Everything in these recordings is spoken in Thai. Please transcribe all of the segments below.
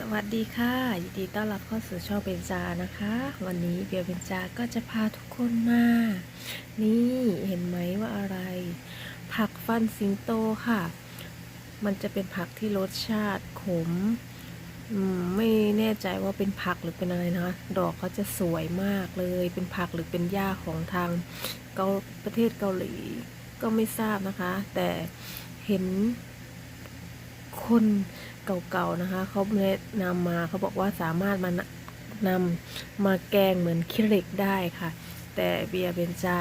สวัสดีค่ะ ยินดีต้อนรับเข้าสู่ช่องเบนจานะคะ วันนี้เบียเบนจาก็จะพาทุกคนมา นี่เห็นไหมว่าอะไร ผักฟันสิงโตค่ะ มันจะเป็นผักที่รสชาติขมอืมไม่แน่ใจว่าเป็นผักหรือเป็นอะไรนะคะดอกเขาจะสวยมากเลย เป็นผักหรือเป็นหญ้าของทางเกาประเทศเกาหลีก็ไม่ทราบนะคะ แต่เห็น คนเก่าๆนะคะเขาแนะนำมาเขาบอกว่าสามารถมานนำมาแกงเหมือนคิเล็กได้ค่ะ แต่เบียร์เบนจา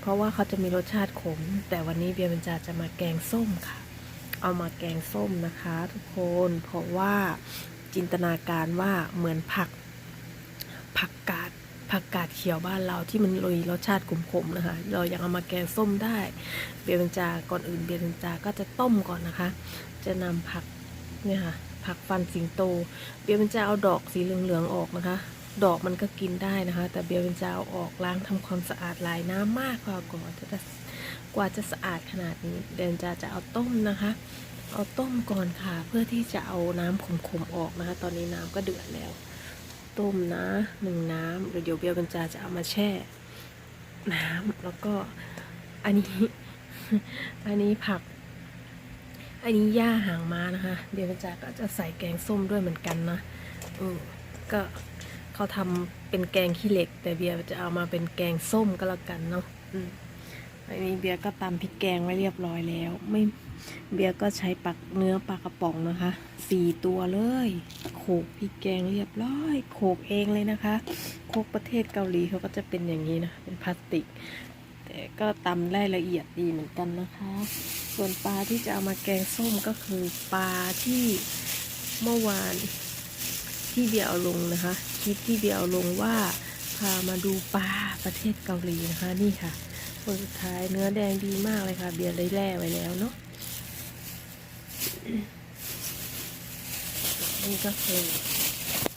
เพราะว่าเขาจะมีรสชาติขม แต่วันนี้เบียร์เบนจาจะมาแกงส้มค่ะ เอามาแกงส้มนะคะ ทุกคนเพราะว่าจินตนาการว่าเหมือนผักผักกาด ผักกาดเขียวบ้านเราที่มันลุยรสชาติขมๆนะคะ เรายังเอามาแกงส้มได้ เบียร์เบนจาก่อนอื่นเบียร์เบนจาก็จะต้มก่อนนะคะ จะนำผักเนี่ยค่ะผักฟันสิงโต เบียร์เบนจะเอาดอกสีเหลืองๆออกนะคะ ดอกมันก็กินได้นะคะ แต่เบียร์เบนจะเอาออกล้างทำความสะอาดหลายน้ำมากกว่ากว่าจะกว่าจะสะอาดขนาดนี้ เบียร์เบนจะจะเอาต้มนะคะ เอาต้มก่อนค่ะ เพื่อที่จะเอาน้ำขมๆออกนะคะ ตอนนี้น้ำก็เดือดแล้ว ต้มนะหนึ่งน้ำเดี๋ยวเบียร์เบนจาจะเอามาแช่ น้ำแล้วก็อันนี้อันนี้ผัก อันนี้ย่าหางม้านะคะเดี๋ยวจาก็จะใส่แกงส้มด้วยเหมือนกันนะอืมก็เขาทำเป็นแกงขี้เหล็ก แต่เบียร์จะเอามาเป็นแกงส้มก็แล้วกันเนาะอืม อันนี้เบียร์ก็ตำพริกแกงไว้เรียบร้อยแล้ว ไม่เบียร์ก็ใช้ปักเนื้อปลากระป๋องนะคะสี่ตัวเลยโขกพริกแกงเรียบร้อยโขกเองเลยนะคะโขกประเทศเกาหลีเขาก็จะเป็นอย่างนี้นะเป็นพลาสติก แต่ก็ตำได้ละเอียดดีเหมือนกันนะคะ ส่วนปลาที่จะเอามาแกงส้มก็คือปลาที่เมื่อวานที่เบียร์เอาลงนะคะคลิปที่เบียร์เอาลงว่าพามาดูปลาประเทศเกาหลีนะคะนี่ค่ะ คนสุดท้ายเนื้อแดงดีมากเลยค่ะ เบียร์เลยแล่ไว้แล้วเนาะนี่ก็คือ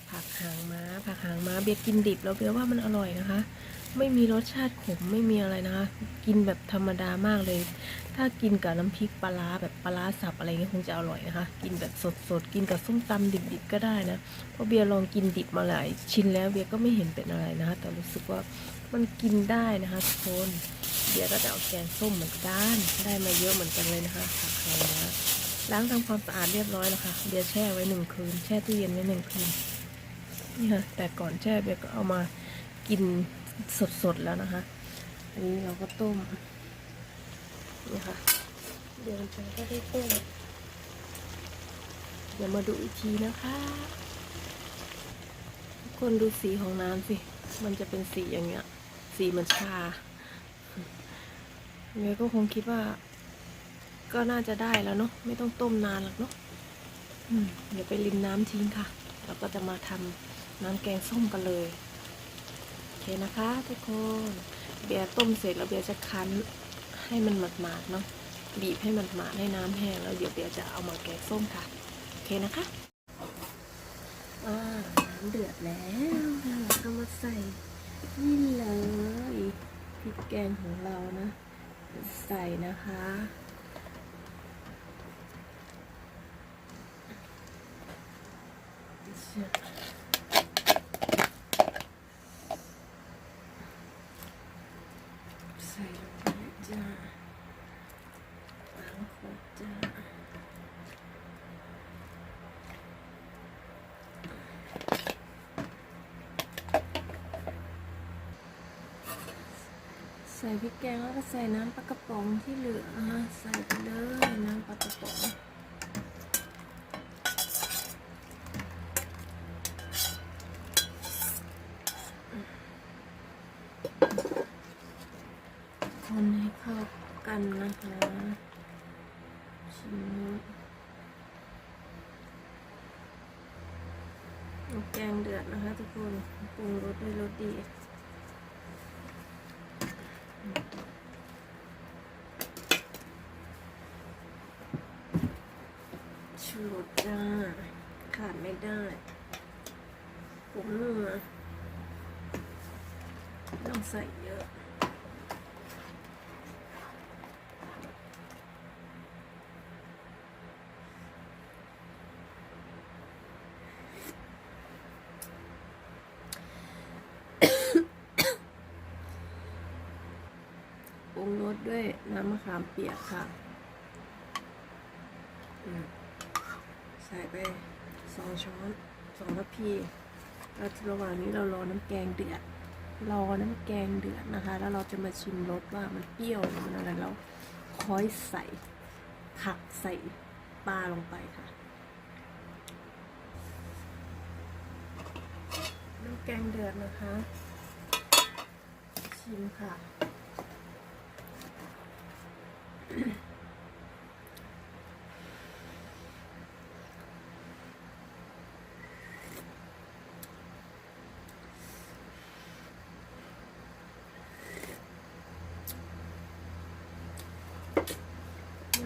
ผักหางม้า ผักหางม้าเบียร์กินดิบแล้วเบียร์ว่ามันอร่อยนะคะ ไม่มีรสชาติขมไม่มีอะไรนะคะ กินแบบธรรมดามากเลย ถ้ากินกับน้ำพริกปลาร้าแบบปลาร้าสับอะไรเงี้ยคงจะอร่อยนะคะ กินแบบสดๆ กินกับส้มตำดิบๆก็ได้นะ เพราะเบียร์ลองกินดิบมาหลายชิ้นแล้วเบียร์ก็ไม่เห็นเป็นอะไรนะคะ แต่รู้สึกว่ามันกินได้นะคะทุกคน เบียร์ก็จะเอาแกงส้มเหมือนกัน ได้มาเยอะเหมือนกันเลยนะคะผักไทยนะล้างทำความสะอาดเรียบร้อยแล้วค่ะ เบียร์แช่ไว้หนึ่งคืน แช่ตู้เย็นไว้หนึ่งคืน นี่ค่ะ แต่ก่อนแช่เบียร์ก็เอามากินสดๆแล้วนะคะ อันนี้เราก็ต้ม นี่ค่ะ เดี๋ยวเราก็ได้ต้ม เดี๋ยวมาดูอีกทีนะคะทุกคนดูสีของน้ำสิ มันจะเป็นสีอย่างเงี้ย สีมันชา เมย์ก็คงคิดว่า ก็น่าจะได้แล้วเนาะไม่ต้องต้มนานหรอกเนาะเดี๋ยวไปรินน้ำทิ้งค่ะ แล้วก็จะมาทำน้ำแกงส้มกันเลยโอเคนะคะทุกคนเบียร์ต้มเสร็จแล้วเบียร์จะคั้นให้มันหมาดๆเนาะบีบให้มันหมาดให้น้ำแห้งแล้วเดี๋ยวเบียร์จะเอามาแกงส้มค่ะโอเคนะคะอ่าน้ำเดือดแล้วเราก็มาใส่นี่เลยพริกแกงของเรานะ ใส่นะคะใส่ลงไปเลยจ้าล้างขวดจ้า ใส่พริกแกงแล้วก็ใส่น้ำปลากระป๋องที่เหลือนะใส่ไปเลยน้ำปลากระป๋องคนให้เข้ากันนะคะชิ้นแกงเดือดนะคะทุกคนปรุงรสด้วยรสดี ชูรสจ้า ขาดไม่ได้ผงนัวต้องใส่เยอะ ปรุงรสด้วยน้ำมะขามเปียกค่ะ อืม ใส่ไปสองช้อนสองทัพพีแล้วระหว่างนี้เรารอน้ำแกงเดือด รอน้ำแกงเดือดนะคะ แล้วเราจะมาชิมรสว่ามันเปรี้ยวหรือมันอะไรแล้วค่อยใส่ผักใส่ปลาลงไปค่ะ น้ำแกงเดือดนะคะ ชิมค่ะ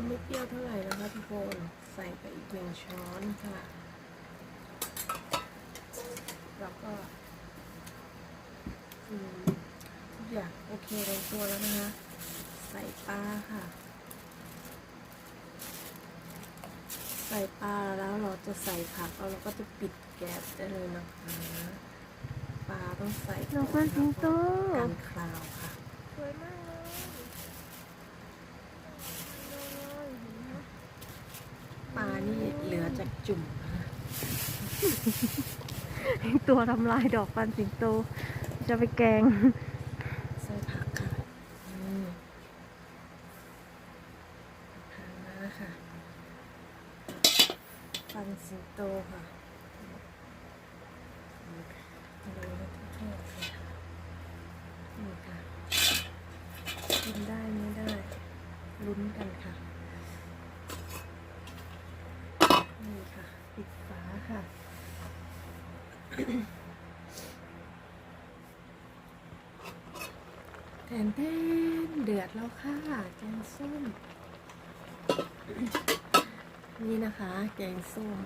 ไม่เปรี้ยวเท่าไหร่นะคะทุกคนใส่ไปอีกหนึ่งช้อนค่ะ แล้วก็อืมทุกอย่างโอเคลงตัวแล้วนะคะ ใส่ปลาค่ะ ใส่ปลาแล้วเราจะใส่ผักแล้วเราก็จะปิดแก๊สได้เลยนะคะปลาต้องใส่น้องฟันสิงโตกันคลาวค่ะสวยมากเลย ปลานี่เหลือ จากจุ่มนะคะตัวทำลายดอกฟันสิงโต จะไปแกงใส่ผักค่ะนี่ทางมาค่ะฟันสิงโตค่ะดูนะทุกท่านค่ะนี่ค่ะกินได้ไม่ได้ลุ้นกันค่ะ นี่ค่ะ ปิดฝา ค่ะแทนแทนเดือดแล้วค่ะ แกงส้ม นี่นะคะ แกงส้ม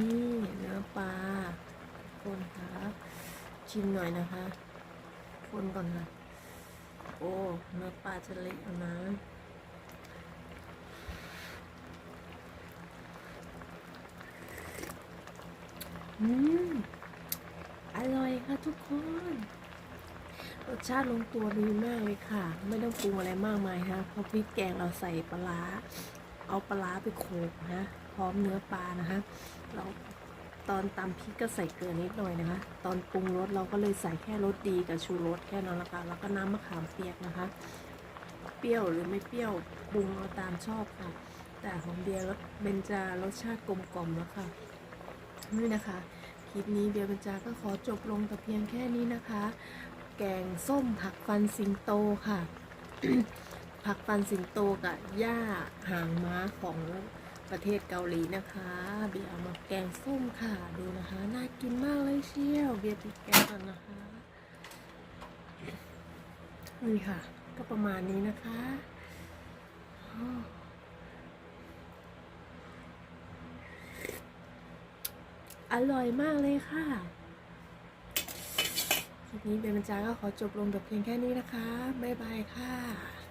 นี่เนื้อปลาคนคะชิมหน่อยนะคะ คนก่อนค่ะ โอ้ เนื้อปลาจะเละนะ อืม อร่อยค่ะทุกคน รสชาติลงตัวดีมากเลยค่ะ ไม่ต้องปรุงอะไรมากมายฮะเพราะพริกแกงเราใส่ปลา เอาปลาไปโขลกนะ พร้อมเนื้อปลานะคะ เราตอนตำพริกก็ใส่เกลือนิดหน่อยนะคะ ตอนปรุงรสเราก็เลยใส่แค่รสดีกับชูรสแค่นั้นละค่ะ แล้วก็น้ำมะขามเปียกนะคะ เปรี้ยวหรือไม่เปรี้ยวปรุงเอาตามชอบค่ะ แต่ของเบียร์รสเบนจารสชาติกลมกล่อมแล้วค่ะ นี่นะคะ คลิปนี้เบียร์บรรจาก็ขอจบลงแต่เพียงแค่นี้นะคะ แกงส้มผักฟันสิงโตค่ะ ผักฟันสิงโตกับหญ้าหางม้าของประเทศเกาหลีนะคะ เบียร์เอามาแกงส้มค่ะ ดูนะคะ น่ากินมากเลยเชี่ยว เบียร์ปิดแกงก่อนนะคะ นี่ค่ะ ก็ประมาณนี้นะคะ อร่อยมากเลยค่ะคลิปนี้เบนบรรจาก็ขอจบลงแต่เพียงแค่นี้นะคะ บ๊ายบายค่ะ